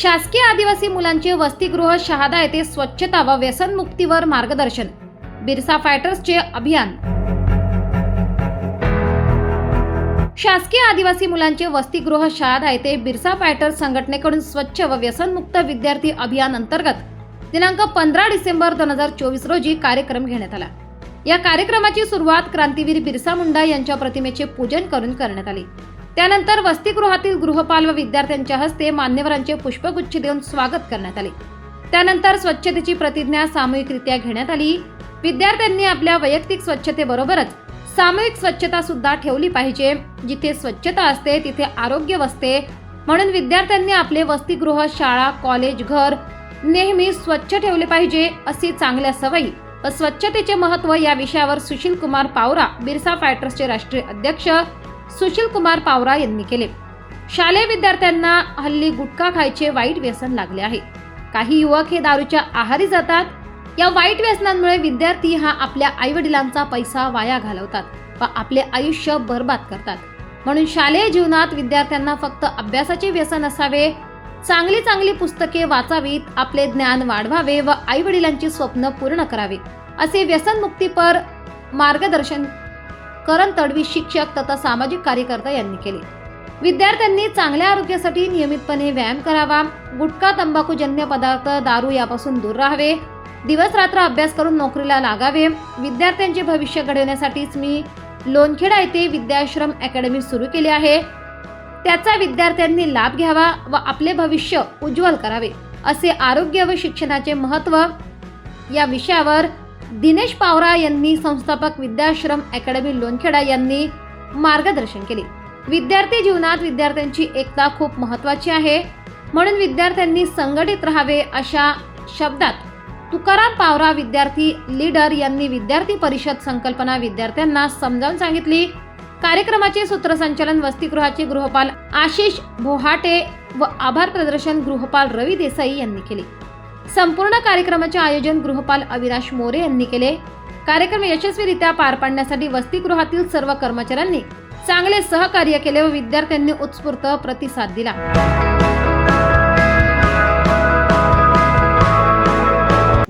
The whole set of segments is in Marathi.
शासकीय आदिवासी मुलांचे वसतिगृह शहादा येथे स्वच्छता व व्यसनमुक्तीवर मार्गदर्शन. बिरसा फायटर्सचे अभियान. शासकीय आदिवासी मुलांचे वसतिगृह शहादा येथे बिरसा फायटर्स संघटनेकडून स्वच्छ व व्यसनमुक्त विद्यार्थी अभियान अंतर्गत दिनांक पंधरा डिसेंबर दोन हजार चोवीस रोजी कार्यक्रम घेण्यात आला. या कार्यक्रमाची सुरुवात क्रांतीवीर बिरसा मुंडा यांच्या प्रतिमेचे पूजन करून करण्यात आली. त्यानंतर वसतिगृहातील गृहपाल व विद्यार्थ्यांच्या हस्ते मान्यवरांचे पुष्पगुच्छ देऊन स्वागत करण्यात आले. त्यानंतर स्वच्छतेची प्रतिज्ञा सामूहिकरित्या घेण्यात आली. विद्यार्थ्यांनी आपल्या वैयक्तिक स्वच्छतेबरोबरच सामूहिक स्वच्छता सुद्धा ठेवली पाहिजे. जिथे स्वच्छता असते तिथे आरोग्य वसते. म्हणून विद्यार्थ्यांनी आपले वसतिगृह शाळा कॉलेज घर नेहमी स्वच्छ ठेवले पाहिजे अशी चांगल्या सवयी व स्वच्छतेचे महत्त्व या विषयावर सुशील कुमार पावरा बिरसा फायटर्सचे राष्ट्रीय अध्यक्ष सुशील कुमार पावरा यांनी केले. शालेय विद्यार्थ्यांना हल्ली गुटखा खायचे वाईट व्यसन लागले आहे. काही युवक हे दारूच्या आहारी जातात. या वाईट व्यसनांमुळे विद्यार्थी हा आपल्या आईवडिलांचा पैसा वाया घालवतात व आपले आयुष्य बर्बाद करतात. म्हणून शालेय जीवनात विद्यार्थ्यांना फक्त अभ्यासाचे व्यसन असावे चांगली चांगली पुस्तके वाचावीत आपले ज्ञान वाढवावे व आईवडिलांची स्वप्न पूर्ण करावे असे व्यसनमुक्तीपर मार्गदर्शन करण तडवी शिक्षक तथा सामाजिक कार्यकर्ता यांनी केले. विद्यार्थ्यांनी चांगल्या आरोग्यासाठी नियमितपणे व्यायाम करावा. गुटखा तंबाखूजन्य पदार्थ दारू यापासून दूर राहावे. दिवस रात्र अभ्यास करून नोकरीला लागावे. विद्यार्थ्यांचे भविष्य घडवण्यासाठीच मी लोणखेडा येथे विद्याश्रम अकॅडमी सुरू केली आहे. त्याचा विद्यार्थ्यांनी लाभ घ्यावा व आपले भविष्य उज्ज्वल करावे असे आरोग्य व शिक्षणाचे महत्त्व या विषयावर दिनेश पावरा यांनी संस्थापक विद्याश्रम अकॅडमी लोणखेडा यांनी मार्गदर्शन केले. विद्यार्थी जीवनात विद्यार्थ्यांची एकता खूप महत्त्वाची आहे. म्हणून विद्यार्थ्यांनी संघटित राहावे अशा शब्दात तुकाराम पावरा विद्यार्थी लीडर यांनी विद्यार्थी परिषद संकल्पना विद्यार्थ्यांना समजावून सांगितली. कार्यक्रमाचे सूत्रसंचालन वसतिगृहाचे गृहपाल आशिष भोहाटे व आभार प्रदर्शन गृहपाल रवी देसाई यांनी केले. संपूर्ण कार्यक्रमाचे आयोजन गृहपाल अविनाश मोरे यांनी केले. कार्यक्रम यशस्वीरित्या पार पाडण्यासाठी वसतिगृहातील सर्व कर्मचाऱ्यांनी चांगले सहकार्य केले व विद्यार्थ्यांनी उत्स्फूर्त प्रतिसाद दिला.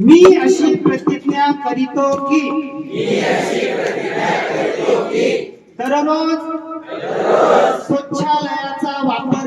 मी अशी प्रतिज्ञा करीतो की दररोज स्वच्छालयाचा